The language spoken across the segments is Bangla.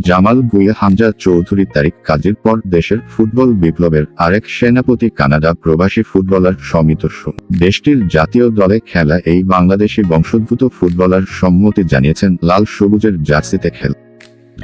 জামাল ভুইয়া হামজা চৌধুরী তারিখ কাজের পর দেশের ফুটবল বিপ্লবের আরেক সেনাপতি কানাডা প্রবাসী ফুটবলার সমিত সোম দেশটির জাতীয় দলে খেলা এই বাংলাদেশি বংশোদ্ভূত ফুটবলার সম্মতি জানিয়েছেন লাল সবুজের জার্সিতে খেল।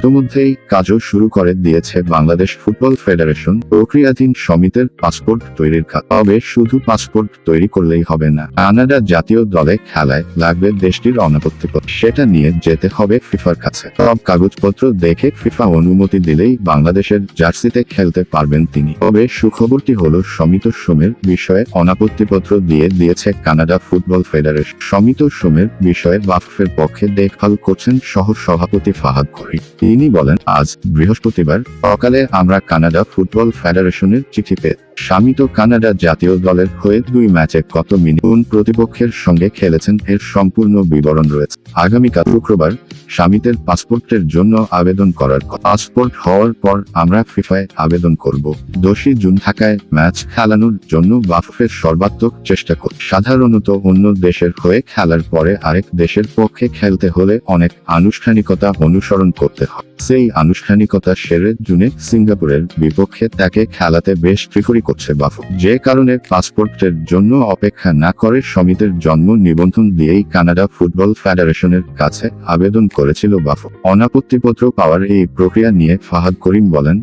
ইতোমধ্যেই কাজও শুরু করে দিয়েছে বাংলাদেশ ফুটবল ফেডারেশন। প্রক্রিয়াধীন সমিতির পাসপোর্ট তৈরির কাজ তবে শুধু পাসপোর্ট তৈরি করলেই হবে না, কানাডা জাতীয় দলে খেলায় লাগবে দেশটির অনাপত্তিপত্র সেটা নিয়ে যেতে হবে ফিফার কাছে। সব কাগজপত্র দেখে ফিফা অনুমতি দিলেই বাংলাদেশের জার্সিতে খেলতে পারবেন তিনি। তবে সুখবরটি হলো, সমিত সোমের বিষয়ে অনাপত্তিপত্র দিয়ে দিয়েছে কানাডা ফুটবল ফেডারেশন। সমিত সোমের বিষয়ে বাফের পক্ষে দেখভাল করছেন সহ সভাপতি ফাহাদ করি তিনি বলেন, আজ বৃহস্পতিবার, অকালে আমরা কানাডা ফুটবল ফেডারেশনের চিঠিতে স্বামী তো কানাডা জাতীয় দলের হয়ে দুই ম্যাচে কত মিনিট প্রতিপক্ষের সঙ্গে খেলেছেন এর সম্পূর্ণ বিবরণ রয়েছে। আগামীকাল শুক্রবার স্বামীদের পাসপোর্টের জন্য আবেদন করার পাসপোর্ট হওয়ার পর আমরা ফিফায় আবেদন করব। দোষী জুন থাকায় ম্যাচ খেলানোর জন্য বাফের সর্বাত্মক চেষ্টা কর। সাধারণত অন্য দেশের হয়ে খেলার পরে আরেক দেশের পক্ষে খেলতে হলে অনেক আনুষ্ঠানিকতা অনুসরণ করতে হয়। সেই আনুষ্ঠানিকতা সেরে জুনে সিঙ্গাপুরের বিপক্ষে তাকে খেলাতে বেশ প্রিফরি করছে বাফু। যে কারণে পাসপোর্টের জন্য অপেক্ষা না করে সমিতির জন্ম নিবন্ধন দিয়েই কানাডা ফুটবল ফেডারেশনের কাছে আবেদন করেছিল বাফু। অনাপত্তিপত্র পাওয়ার এই প্রক্রিয়া নিয়ে ফাহাদ করিম বলেন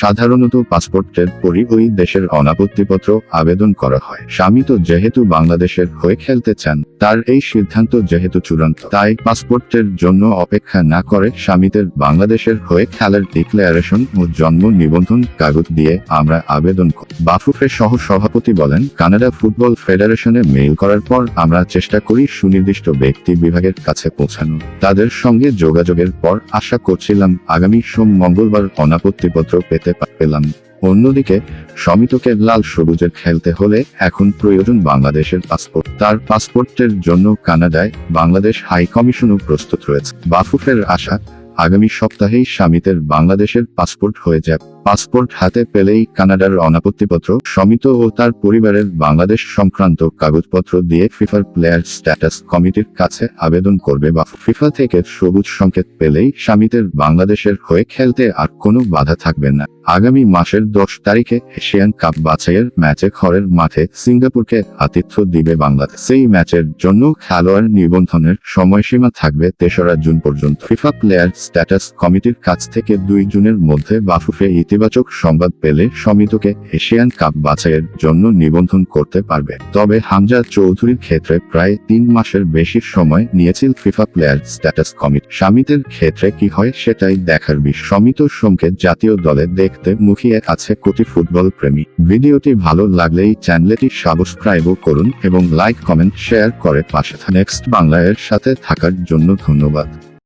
সাধারণত পাসপোর্টের পরই ওই দেশের অনাপত্তিপত্র আবেদন করা হয়। স্বামী তো যেহেতু বাংলাদেশের হয়ে খেলতে চান, তার এই সিদ্ধান্ত যেহেতু চূড়ান্ত, তাই পাসপোর্টের জন্য অপেক্ষা না করে স্বামীদের বাংলাদেশের হয়ে খেলার ডিক্লারেশন ও জন্ম নিবন্ধন কাগজ দিয়ে আমরা আবেদন করি বাফুফের সহ সভাপতি বলেন, কানাডা ফুটবল ফেডারেশনে মেইল করার পর আমরা চেষ্টা করি সুনির্দিষ্ট ব্যক্তি বিভাগের কাছে পৌঁছানো। তাদের সঙ্গে যোগাযোগের পর আশা করছিলাম, আগামী সোম মঙ্গলবার অনাপত্তিপত্র পেতে পা- পেলাম অন্যদিকে, সমিতকে লাল সবুজের খেলতে হলে এখন প্রয়োজন বাংলাদেশের পাসপোর্ট। তার পাসপোর্টের জন্য কানাডায় বাংলাদেশ হাই কমিশনও প্রস্তুত রয়েছে। বাফুফের আশা আগামী সপ্তাহেই স্বামীতের বাংলাদেশের পাসপোর্ট হয়ে যাবে। পাসপোর্ট হাতে পেলেই কানাডার অনাপত্তিপত্র, সমিত ও তার পরিবারের বাংলাদেশ সংক্রান্ত কাগজপত্র দিয়ে ফিফার প্লেয়ার স্ট্যাটাস কমিটির কাছে আবেদন করবে বা ফিফা থেকে সবুজ সংকেত পেলেই স্বামীতের বাংলাদেশের হয়ে খেলতে আর কোনো বাধা থাকবে না। আগামী মাসের দশ তারিখে এশিয়ান কাপ বাছাইয়ের ম্যাচে খড়ের মাঠে সিঙ্গাপুরকে আতিথ্য দিবে বাংলাদেশ। সেই ম্যাচের জন্য খেলোয়াড় নিবন্ধনের সময়সীমা থাকবে তেসরা জুন পর্যন্ত। ফিফা প্লেয়ার স্ট্যাটাস কমিটির কাছ থেকে দুই জুনের মধ্যে বাফুফে ইতিবাচক সংবাদ পেলে সমিতকে এশিয়ান কাপ বাছাইয়ের জন্য নিবন্ধন করতে পারবে। তবে হামজা চৌধুরীর ক্ষেত্রে প্রায় তিন মাসের বেশি সময় নিয়েছিল ফিফা প্লেয়ার স্ট্যাটাস কমিটি। স্বামীদের ক্ষেত্রে কি হয় সেটাই দেখার বিষয়। সমিত সোমকে জাতীয় দলে দেখতে মুখিয়ে আছে কোটি ফুটবল প্রেমী। ভিডিওটি ভালো লাগলেই চ্যানেলটি সাবস্ক্রাইবও করুন এবং লাইক, কমেন্ট, শেয়ার করে পাশে নেক্সট বাংলা এর সাথে থাকার জন্য ধন্যবাদ।